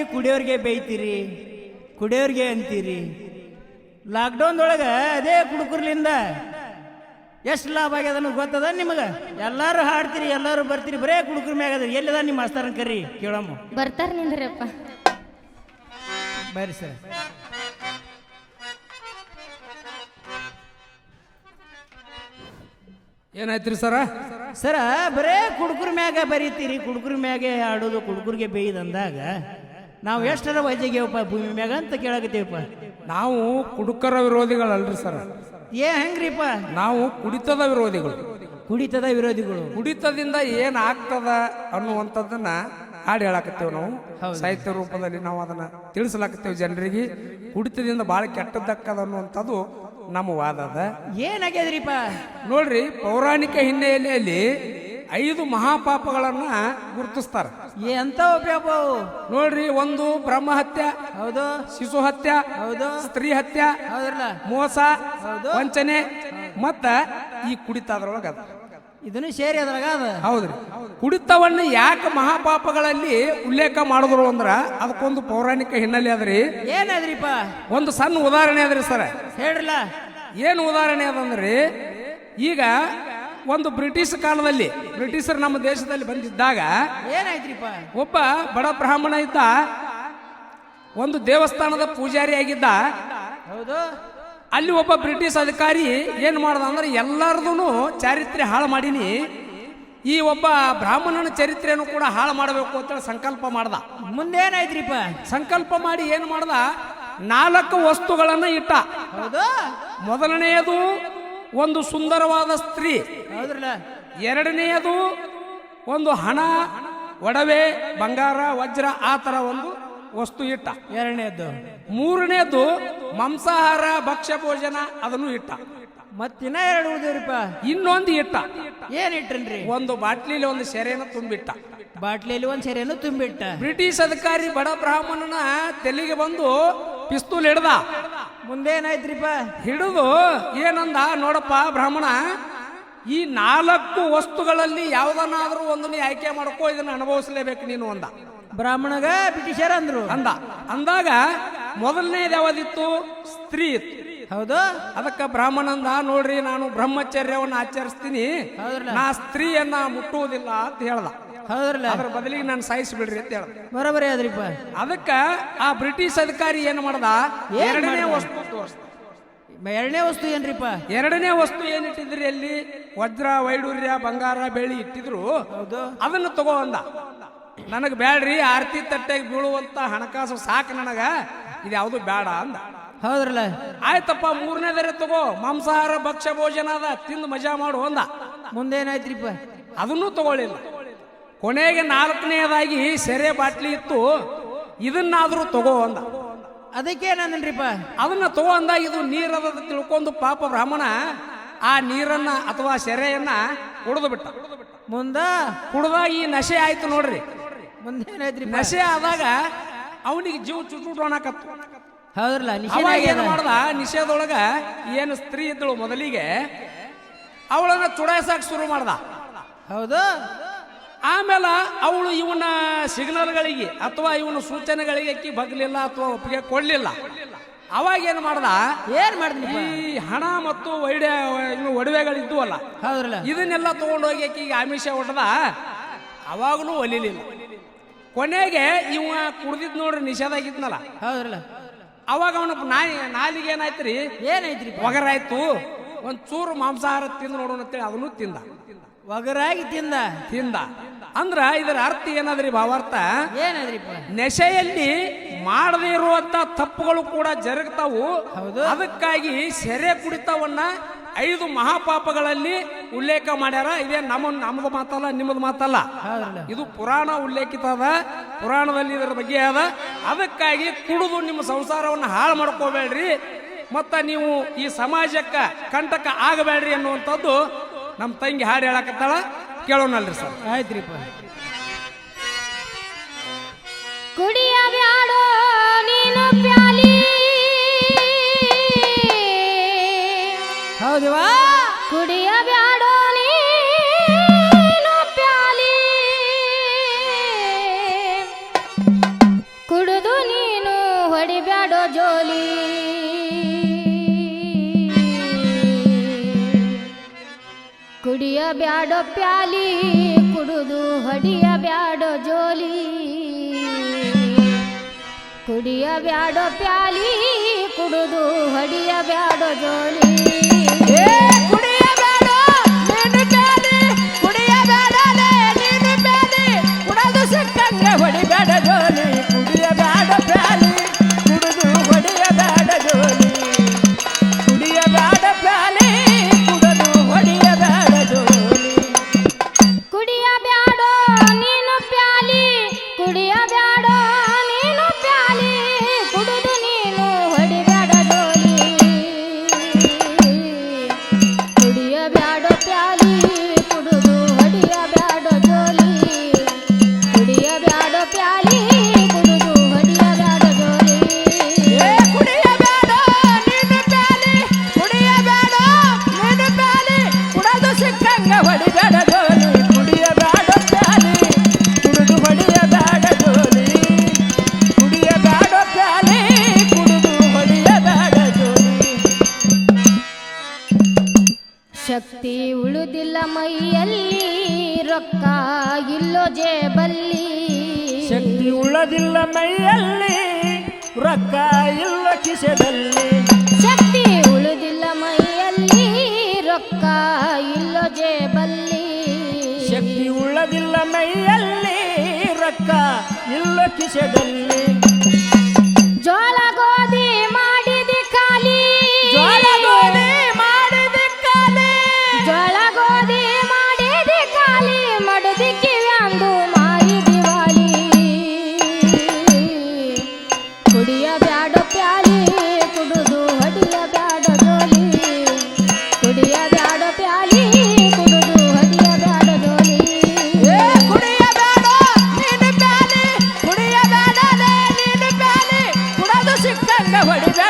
ಬರ್ತೀರಿ ಕುಡಿಯೋರಿಗೆ ಬೈತೀರಿ ಕುಡಿಯೋರಿಗೆ ಅಂತೀರಿ? ಲಾಕ್ಡೌನ್ದೊಳಗೆ ಅದೇ ಕುಡುಕರ್ಲಿಂದ ಎಷ್ಟು ಲಾಭ ಆಗ್ಯದ ಗೊತ್ತದ ನಿಮಗೆ? ಎಲ್ಲರೂ ಹಾಡ್ತೀರಿ ಎಲ್ಲರೂ ಬರ್ತೀರಿ ಬರೇ ಕುಡುಕರ ಮ್ಯಾಗ ಅದ ಎಲ್ಲಿದ ನಿಮ್ಮ ಮಾಸ್ತರನ್ ಕರಿ? ಕೇಳಮ್ಮ. ಬರ್ತಾರ ನಿಂದ್ರಪ್ಪ ಬರ್ರಿ ಸರ್. ಏನಾಯ್ತ್ರಿ ಸರ? ಸರ ಬರೇ ಕುಡುಕರ ಮ್ಯಾಗ ಬರೀತೀರಿ. ಕುಡುಕರ ಮ್ಯಾಗೆ ಆಡೋದು ಕುಡುಕರಿಗೆ ಬೇಯ್ದು ಅಂದಾಗ ನಾವು ಎಷ್ಟರ ವಜ್ಜೆಗೆವಪ್ಪ ಭೂಮಿ ಮ್ಯಾಗ ಅಂತ ಕೇಳಕತ್ತೀವಪ್ಪ. ನಾವು ಕುಡುಕರ ವಿರೋಧಿಗಳಲ್ರಿ ಸರ್. ಏ ಹೆಂಗ್ರಿಪ್ಪ? ನಾವು ಕುಡಿತದ ವಿರೋಧಿಗಳು. ಕುಡಿತದ ವಿರೋಧಿಗಳು. ಕುಡಿತದಿಂದ ಏನ್ ಆಗ್ತದ ಅನ್ನುವಂಥದ್ದನ್ನ ಹಾಡು ಹೇಳಾಕತ್ತೇವೆ ನಾವು. ಸಾಹಿತ್ಯ ರೂಪದಲ್ಲಿ ನಾವು ಅದನ್ನ ತಿಳಿಸಲಾಕತ್ತೇವೆ ಜನರಿಗೆ. ಕುಡಿತದಿಂದ ಬಹಳ ಕೆಟ್ಟದ್ದಕ್ಕದ ಅನ್ನುವಂಥದ್ದು ನಮ್ಮ ವಾದದ ಏನಾಗ್ಯದ್ರಿಪ್ಪ? ನೋಡ್ರಿ ಪೌರಾಣಿಕ ಹಿನ್ನೆಲೆಯಲ್ಲಿ ಐದು ಮಹಾಪಾಪಗಳನ್ನ ಗುರುತಿಸ್ತಾರ. ಎಂತ ಅವು? ನೋಡ್ರಿ ಒಂದು ಬ್ರಹ್ಮ ಹತ್ಯ ಹೌದು. ಶಿಶು ಹತ್ಯ ಹೌದು. ಸ್ತ್ರೀ ಹತ್ಯ ಹೌದ್ರಲ್ಲ. ಮೋಸ ವಂಚನೆ ಮತ್ತ ಈ ಕುಡಿತ ಅದ್ರೊಳಗ ಅದ. ಇದನ್ನು ಸೇರಿ ಅದ್ರಾಗ ಅದ. ಹೌದ್ರಿ. ಕುಡಿತವನ್ನ ಯಾಕೆ ಮಹಾಪಾಪಗಳಲ್ಲಿ ಉಲ್ಲೇಖ ಮಾಡಿದ್ರು ಅಂದ್ರ ಅದಕ್ಕೊಂದು ಪೌರಾಣಿಕ ಹಿನ್ನೆಲೆ ಅದ್ರಿ. ಏನದ್ರಿಪ್ಪ? ಒಂದು ಸಣ್ಣ ಉದಾಹರಣೆ ಅದ್ರಿ ಸರ್. ಹೇಳ್ರಲ್ಲ. ಏನು ಉದಾಹರಣೆ ಅದಂದ್ರಿ? ಈಗ ಒಂದು ಬ್ರಿಟಿಷ್ ಕಾಲದಲ್ಲಿ ಬ್ರಿಟಿಷರು ನಮ್ಮ ದೇಶದಲ್ಲಿ ಬಂದಿದ್ದಾಗ ಏನಾಯ್ತ್ರಿಪ್ಪ? ಒಬ್ಬ ಬಡ ಬ್ರಾಹ್ಮಣ ಇದ್ದ ಒಂದು ದೇವಸ್ಥಾನದ ಪೂಜಾರಿ ಆಗಿದ್ದ. ಹೌದು. ಅಲ್ಲಿ ಒಬ್ಬ ಬ್ರಿಟಿಷ್ ಅಧಿಕಾರಿ ಏನ್ ಮಾಡ್ದ ಅಂದ್ರೆ ಎಲ್ಲರದೂ ಚಾರಿತ್ರ್ಯ ಹಾಳು ಮಾಡೀನಿ. ಈ ಒಬ್ಬ ಬ್ರಾಹ್ಮಣನ ಚರಿತ್ರೆಯನ್ನು ಕೂಡ ಹಾಳು ಮಾಡಬೇಕು ಅಂತೇಳಿ ಸಂಕಲ್ಪ ಮಾಡ್ದ. ಮುಂದೇನಾಯ್ತ್ರಿಪ್ಪ? ಸಂಕಲ್ಪ ಮಾಡಿ ಏನು ಮಾಡ್ದ? ನಾಲ್ಕು ವಸ್ತುಗಳನ್ನ ಇಟ್ಟ. ಹೌದು. ಮೊದಲನೆಯದು ಒಂದು ಸುಂದರವಾದ ಸ್ತ್ರೀ. ಎರಡನೆಯದು ಒಂದು ಹಣ ಒಡವೆ ಬಂಗಾರ ವಜ್ರ ಆ ತರ ಒಂದು ವಸ್ತು ಇಟ್ಟ. ಎರಡನೇದು ಮೂರನೇದು ಮಾಂಸಾಹಾರ ಭಕ್ಷ್ಯ ಭೋಜನ ಅದನ್ನು ಇಟ್ಟ. ಮತ್ತಿನ್ನ ಎರಡು ಉಳಿದೇವ್ರಿಪ್ಪ? ಇನ್ನೊಂದು ಇಟ್ಟ. ಏನ್ ಇಟ್ಟನ್ರಿ ಒಂದು ಬಾಟ್ಲಿಲಿ ಒಂದು ಸೆರೆಯನ್ನು ತುಂಬಿಟ್ಟ. ಬಾಟ್ಲಿಯಲ್ಲಿ ಒಂದು ಸೆರೆಯನ್ನು ತುಂಬಿಟ್ಟ. ಬ್ರಿಟಿಷ್ ಅಧಿಕಾರಿ ಬಡ ಬ್ರಾಹ್ಮಣನ ತೆಲಿಗೆ ಬಂದು ಪಿಸ್ತೂಲ್ ಹಿಡ್ದ. ಮುಂದೇನಾಯ್ತ್ರಿಪ್ಪ? ಹಿಡಿದು ಏನಂದ? ನೋಡಪ್ಪ ಬ್ರಾಹ್ಮಣ ಈ ನಾಲ್ಕು ವಸ್ತುಗಳಲ್ಲಿ ಯಾವ್ದನ್ನಾದ್ರೂ ಒಂದನ್ನ ನೀ ಆಯ್ಕೆ ಮಾಡ್ಕೋ ಇದನ್ನ ಅನುಭವಿಸಲೇಬೇಕು ನೀನು ಅಂದ. ಬ್ರಾಹ್ಮಣಗ ಬ್ರಿಟಿಷರ್ ಅಂದ್ರು. ಅಂದ. ಅಂದಾಗ ಮೊದಲನೇದು ಯಾವ್ದಿತ್ತು? ಸ್ತ್ರೀ ಇತ್ತು. ಹೌದು. ಅದಕ್ಕೆ ಬ್ರಾಹ್ಮಣಂದ ನೋಡ್ರಿ ನಾನು ಬ್ರಹ್ಮಚರ್ಯವನ್ನು ಆಚರಿಸ್ತೀನಿ. ನಾ ಸ್ತ್ರೀಯನ್ನ ಮುಟ್ಟುವುದಿಲ್ಲ ಅಂತ ಹೇಳ್ದ. ಹೌದ್ರಲ್ಲ? ಅದ್ರ ಬದಲಿಗೆ ನಾನು ಸಾಯಿಸಿಬಿಡ್ರಿ ಅಂತ ಹೇಳ ಬರೋಬರಿ ಅದ್ರಿಪ್ಪ ಅದಕ್ಕ ಆ ಬ್ರಿಟಿಷ್ ಅಧಿಕಾರಿ ಏನ್ ಮಾಡ್ದ? ಎರಡನೇ ವಸ್ತು ತೋರಿಸ್ದ. ಎರಡನೇ ವಸ್ತು ಏನ್ರಿಪ್ಪ? ಎರಡನೇ ವಸ್ತು ಏನಿಟ್ಟಿದ್ರಿ ಅಲ್ಲಿ? ವಜ್ರ ವೈಡೂರ್ಯ ಬಂಗಾರ ಬೆಳ್ಳಿ ಇಟ್ಟಿದ್ರು. ಹೌದು. ಅದನ್ನ ತಗೋ ಅಂದ. ನನಗೆ ಬ್ಯಾಡ್ರಿ ಆರ್ತಿ ತಟ್ಟೆಗೆ ಬೀಳುವಂತ ಹಣಕಾಸು ಸಾಕು ನನಗ. ಇದು ಯಾವುದು ಬೇಡ ಅಂದ. ಹೌದ್ರಲ್ಲ? ಆಯ್ತಪ್ಪ ಮೂರನೇದರೆ ತಗೋ. ಮಾಂಸಾಹಾರ ಭಕ್ಷ್ಯ ಭೋಜನ ಅದ. ತಿಂದು ಮಜಾ ಮಾಡು ಅಂದ. ಮುಂದೇನಾಯ್ತ್ರಿಪ್ಪ? ಅದನ್ನೂ ತಗೊಳ್ಳಿಲ್ಲ. ಕೊನೆಗೆ ನಾಲ್ಕನೇದಾಗಿ ಸೆರೆ ಬಾಟ್ಲಿ ಇತ್ತು. ಇದನ್ನಾದರೂ ತಗೋ ಅಂದ. ಅದಕ್ಕೇನಂದ್ರಿಪ್ಪ ಅದನ್ನ ತಗೋ ಅಂದ. ಇದು ನೀರದ ತಿಳ್ಕೊಂಡು ಪಾಪ ಬ್ರಾಹ್ಮಣ ಆ ನೀರನ್ನ ಅಥವಾ ಸೆರೆಯನ್ನ ಕುಡಿದು ಬಿಟ್ಟ. ಮುಂದ? ಕುಡ್ದಾಗ ಈ ನಶೆ ಆಯ್ತು ನೋಡ್ರಿ. ಮುಂದೇನಾಯ್ತ್ರಿ ನಶೆ ಆದಾಗ ಅವನಿಗೆ ಜೀವ ಚುಟುಟೋಣಕತ್ತು ಹೌದ್ರಲ್ಲ ಅವಾಗ ಏನು ಮಾಡ್ದ? ನಿಷೇಧದೊಳಗ ಏನು ಸ್ತ್ರೀ ಇದ್ದಳು ಮೊದಲಿಗೆ ಅವಳನ್ನ ಚುಡಾಯಿಸಕ್ ಶುರು ಮಾಡ್ದ. ಹೌದು. ಆಮೇಲೆ ಅವಳು ಇವನ ಸಿಗ್ನಲ್ಗಳಿಗೆ ಅಥವಾ ಇವನ ಸೂಚನೆಗಳಿಗೆ ಅಕ್ಕಿ ಬಗ್ಲಿಲ್ಲ ಅಥವಾ ಒಪ್ಪಿಗೆ ಕೊಡ್ಲಿಲ್ಲ. ಅವಾಗ ಏನು ಮಾಡ್ದ? ಏನ್ ಮಾಡಿದ್ರಿಪ್ಪ ಈ ಹಣ ಮತ್ತು ಒಡೆ ಒಡವೆಗಳು ಒಡವೆಗಳಿದ್ವಲ್ಲ ಹೌದ್ರಲ್ಲ. ಇದನ್ನೆಲ್ಲ ತಗೊಂಡೋಗಿ ಆಕಿಗೆ ಆಮಿಷ ಹೊಡೆದ ಅವಾಗಲೂ ಒಲಿಲಿಲ್ಲ. ಕೊನೆಗೆ ಇವ ಕುಡ್ದಿದ್ ನೋಡ್ರಿ ನಿಷೇಧ ಆಗಿದ್ನಲ್ಲ ಹೌದ್ರಲ್ಲ. ಅವಾಗ ಅವನ ನಾಯಿ ನಾಲಿಗೆ ಏನಾಯ್ತ್ರಿ? ಏನಾಯ್ತ್ರಿಪ್ಪ? ಒಗರಾಯ್ತು. ಒಂದ್ ಚೂರು ಮಾಂಸಾಹಾರ ತಿಂದು ನೋಡೋಣ ಅಂತೇಳಿ ಅದನ್ನು ತಿಂದ. ಒಗರಾಗಿ ತಿಂದ. ತಿಂದ. ಅಂದ್ರ ಇದರ ಅರ್ಥ ಏನಾದ್ರಿ ಭಾವಾರ್ಥ? ಏನಾದ್ರಿ ನೆಶೆಯಲ್ಲಿ ಮಾಡದೇ ಇರುವಂತ ತಪ್ಪುಗಳು ಕೂಡ ಜರುಗ್ತಾವು. ಹೌದು. ಅದಕ್ಕಾಗಿ ಸೆರೆ ಕುಡಿತವನ್ನ ಐದು ಮಹಾಪಾಪಗಳಲ್ಲಿ ಉಲ್ಲೇಖ ಮಾಡ್ಯಾರ. ಇದೇ ನಮ್ಮ ನಮ್ಮದು ಮಾತಲ್ಲ ನಿಮ್ಮದು ಮಾತಲ್ಲ. ಇದು ಪುರಾಣ ಉಲ್ಲೇಖಿತ ಅದ. ಪುರಾಣದಲ್ಲಿ ಇದರ ಬಗ್ಗೆ ಅದ. ಅದಕ್ಕಾಗಿ ಕುಡಿದು ನಿಮ್ಮ ಸಂಸಾರವನ್ನು ಹಾಳು ಮಾಡ್ಕೋಬೇಡ್ರಿ. ಮತ್ತ ನೀವು ಈ ಸಮಾಜಕ್ಕೆ ಕಂಟಕ ಆಗಬೇಡ್ರಿ ಅನ್ನುವಂಥದ್ದು ನಮ್ಮ ತಂಗಿ ಹಾಡು ಹೇಳಕತ್ತಾಳ ಕೇಳೋಣಲ್ರಿ ಸರ್. ಆಯ್ತ್ರಿ ಕುಡಿಯ ಬ್ಯಾಡೋ ನೀನು ಪ್ಯಾಲಿ ಹೌದಿವಾ ಕುಡಿಯ ಬ್ಯಾಡೋ ಪ್ಯಾಲಿ ಕುಡುದು ಹೊಡಿಯ ಬ್ಯಾಡೋ ಜೋಲಿ. ಕುಡಿಯ ಬ್ಯಾಡೋ ಪ್ಯಾಲಿ ಕುಡುದು ಹೊಡಿಯ ಬ್ಯಾಡೋ ಜೋಲಿ. लाडो प्याली ಶಕ್ತಿ ಉಳುದಿಲ್ಲ ಮೈಯಲ್ಲಿ ರೊಕ್ಕ ಇಲ್ಲೋ ಜೇಬಲ್ಲಿ. ಶಕ್ತಿ ಉಳದಿಲ್ಲ ಮೈಯಲ್ಲಿ ರೊಕ್ಕ ಇಲ್ಲ ಕಿಸೆದಲ್ಲಿ. ಶಕ್ತಿ ಉಳುದಿಲ್ಲ ಮೈಯಲ್ಲಿ ರೊಕ್ಕ ಇಲ್ಲೋ ಜೇಬಲ್ಲಿ. ಶಕ್ತಿ ಉಳ್ಳದಿಲ್ಲ ಮೈಯಲ್ಲಿ ರೊಕ್ಕ ಇಲ್ಲ ಕಿಸೆದಲ್ಲಿ. வடிவ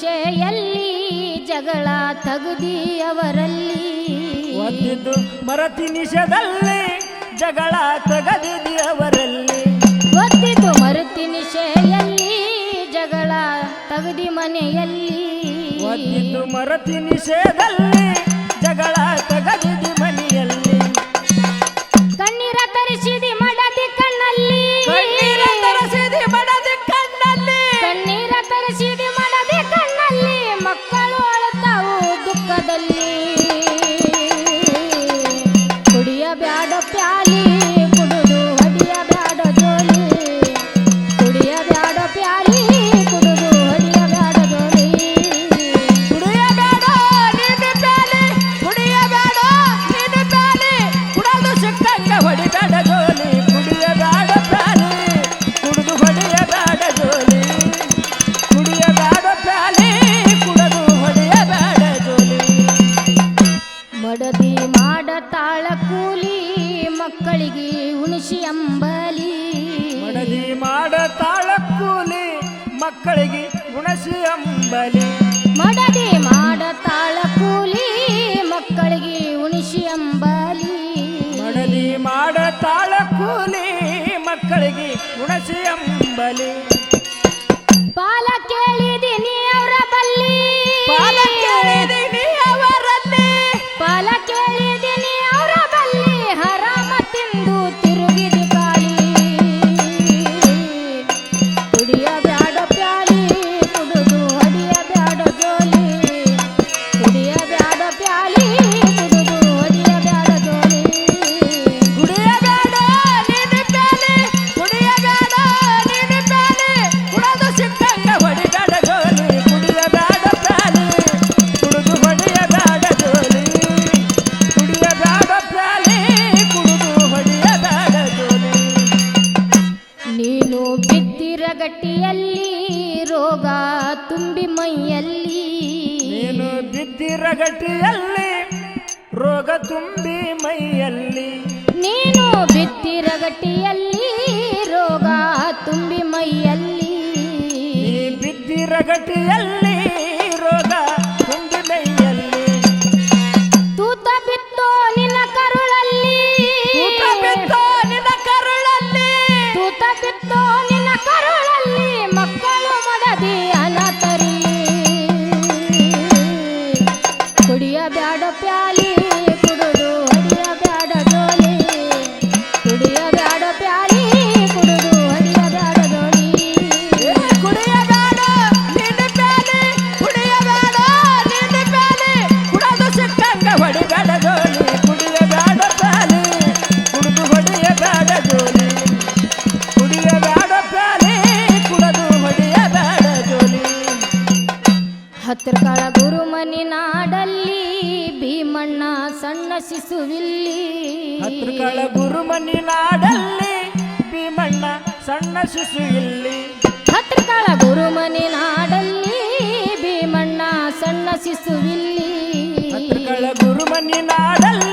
ನಿಶೆಯಲ್ಲಿ ಜಗಳ ತಗುದಿಯವರಲ್ಲಿ ಒಂದಿದ್ದು ಮರತಿ ನಿಷದಲ್ಲಿ ಜಗಳ ತಗದಿಯವರಲ್ಲಿ ಒಂದಿದ್ದು ಮರುತಿ ನಿಷೆಯಲ್ಲಿ ಜಗಳ ತಗದಿ ಮನೆಯಲ್ಲಿ. ಒಂದಿದ್ದು ಮರತಿ ನಿಷೇಧಲ್ಲಿ ಜಗಳ ತಗದಿದ ಹೊಡಿಬೇಡ ಜೋಲಿ ಕುಡಿಯಬೇಡ ಪ್ಯಾಲಿ. ಕುಡಿದು ಹೊಡಿಯಬೇಡ ಜೋಲಿ. ಕುಡಿಯಬೇಡ ಪ್ಯಾಲಿ ಕುಡದು ಹೊಡಿಯಬೇಡ ಜೋಲಿ. ಮಡದಿ ಮಾಡತಾಳ ಕೂಲಿ ಮಕ್ಕಳಿಗೆ ಹುಣಸಿ ಅಂಬಲಿ. ಮಡದಿ ಮಾಡತಾಳ ಕೂಲಿ ಮಕ್ಕಳಿಗೆ ಹುಣಸಿ ಅಂಬಲಿ. ಮಡದಿ ಮಾಡತಾಳ ಕೂಲಿ ಮಕ್ಕಳಿಗೆ ರೋಗ ತುಂಬಿ ಮೈಯಲ್ಲಿ. ನೀನು ಬಿದ್ದಿರಗಟಿಯಲ್ಲಿ ರೋಗ ತುಂಬಿ ಮೈಯಲ್ಲಿ. ನೀನು ಬಿತ್ತಿರಗಟ್ಟಿಯಲ್ಲಿ ರೋಗ ತುಂಬಿ ಮೈಯಲ್ಲಿ. ಬಿದ್ದಿರಗಟಿಯಲ್ಲಿ ಕಾಣಿಸುವಿಲ್ಲಿ ಹತ್ರಕಳ ಗುರುಮನಿ ನಾಡಲ್ಲಿ ಭೀಮಣ್ಣ ಸಣ್ಣ ಶಿಶು ಇಲ್ಲಿ. ಹತ್ರಕಳ ಗುರುಮನಿ ನಾಡಲ್ಲಿ ಭೀಮಣ್ಣ ಸಣ್ಣ ಶಿಶುವಿಲ್ಲಿ. ಹತ್ರಕಳ ಗುರುಮನಿ ನಾಡಲ್ಲಿ